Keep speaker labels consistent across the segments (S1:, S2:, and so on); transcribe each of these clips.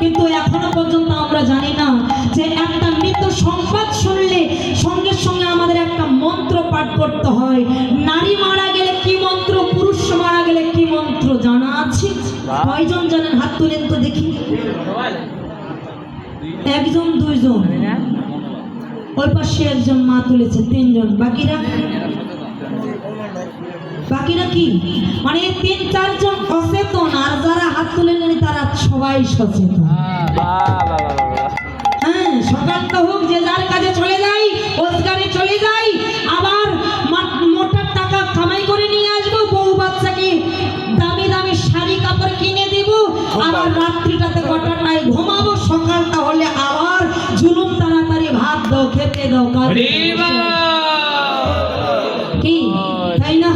S1: কিন্তু এখনও পর্যন্ত আমরা জানি না যে একটা মৃত্যু সংবাদ শুনলে সঙ্গে সঙ্গে আমাদের একটা মন্ত্র পাঠ করতে হয়। নারী মারা গেলে কি মন্ত্র, পুরুষ মারা গেলে কি মন্ত্র জানা আছে? কয়জন জানেন হাত তুলেন তো দেখি। একজন, দুইজন। ওই পাশে একজন মা তুলেছে, তিনজন। বাকিরা? বাকিরা কি? মানে তিন, চারজন? সবাই সচেতন। হ্যাঁ সকালটা হোক যে যার কাজে চলে যাই রোজগারে চলে যাই আবার মা- মোটা টাকা কামাই করে নিয়ে আসব বউ বাচ্চাকে দামি দামি শাড়ি কাপড় কিনে দেব আবার রাত্রিটাতে গোটাটায় ঘুমাবো সকালটা হলে আবার জুলুম তাড়াতাড়ি ভাত দাও খেতে দাও কি? তাই না?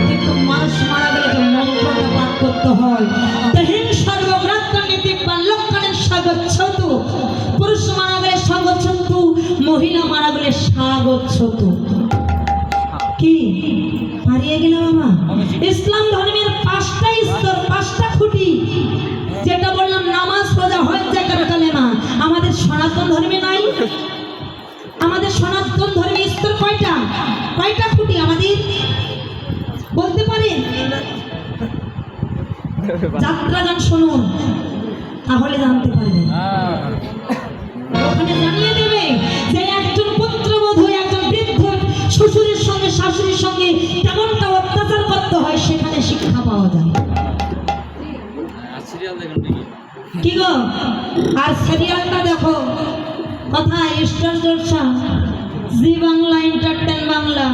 S1: কিন্তু মানুষ মারা গেলে মন্ত্রটা পাঠ করতে হয়। মহিলা মারা গেলে স্বাগচ্ছত কি? হারিয়ে গেল বাবা ইসলাম ধর্মের পাঁচটা স্তর পাঁচটা খুঁটি। যেটা বললাম নামাজ রোজা হজ জাকাত কালেমা। আমাদের সনাতন ধর্মে নাই। আমাদের সনাতন ধর্মে স্তর কয়টা? কয়টা খুঁটি আমাদের? বলতে পারেন? যাত্রা গান শুনুন তাহলে জানতে পারবেন। ওখানে জানিয়ে কি গো? আর সিরিয়ালটা দেখো। Katha Star Jalsha Zee Bangla entertain Bangla.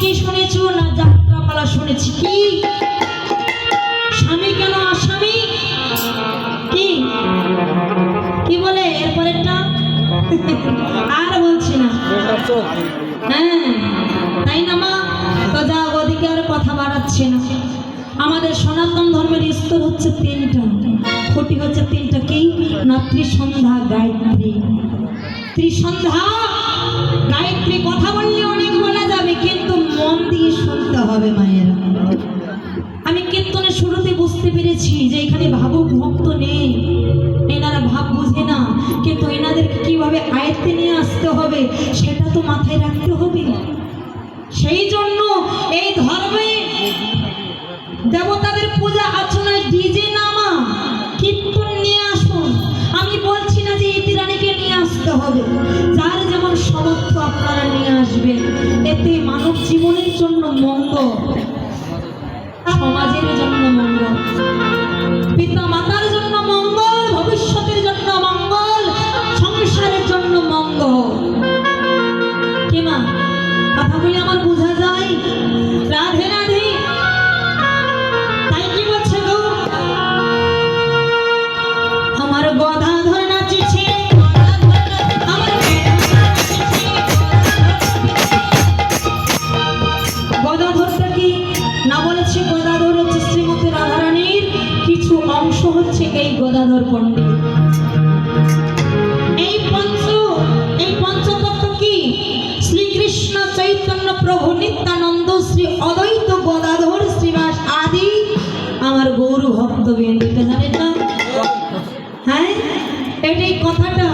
S1: কি শুনেছো? না যাত্রাপালা শুনেছি। কি? স্বামী কেন আসামি? কি? কি বলে? এরপরেরটা? আর বলছি না। হ্যাঁ তাই না মা? তো যা ওদিকে আর কথা বাড়াচ্ছে না। আমাদের সনাতন ধর্মের স্তর হচ্ছে তিনটা। খুঁটি হচ্ছে তিনটা কি? না ত্রিসন্ধ্যা গায়ত্রী। ত্রিসন্ধ্যা গায়ত্রী কথা বললে আয়ত্তে নিয়ে আসতে হবে, সেটা তো মাথায় রাখতে হবে। সেই জন্য এই ধর্মে দেবতাদের পূজা অর্চনায় ডিজে নামা, কীর্তন নিয়ে আসুন। আমি বলছি না যে ইতি রানীকে নিয়ে আসতে হবে। যার যেমন সমর্থ আপনারা নিয়ে আসবেন, এতে মানব জীবনের জন্য মঙ্গল, সমাজের জন্য মঙ্গল। অংশ হচ্ছে এই গদাধর পণ্ডিত। এই পঞ্চ, এই পঞ্চতত্ত্ব কি? শ্রীকৃষ্ণ চৈতন্য প্রভু নিত্যানন্দ শ্রী অদ্বৈত গদাধর শ্রীবাস আদি আমার গৌরু ভক্ত বিন্দুতে জানেন না হ্যাঁ এটাই কথাটা।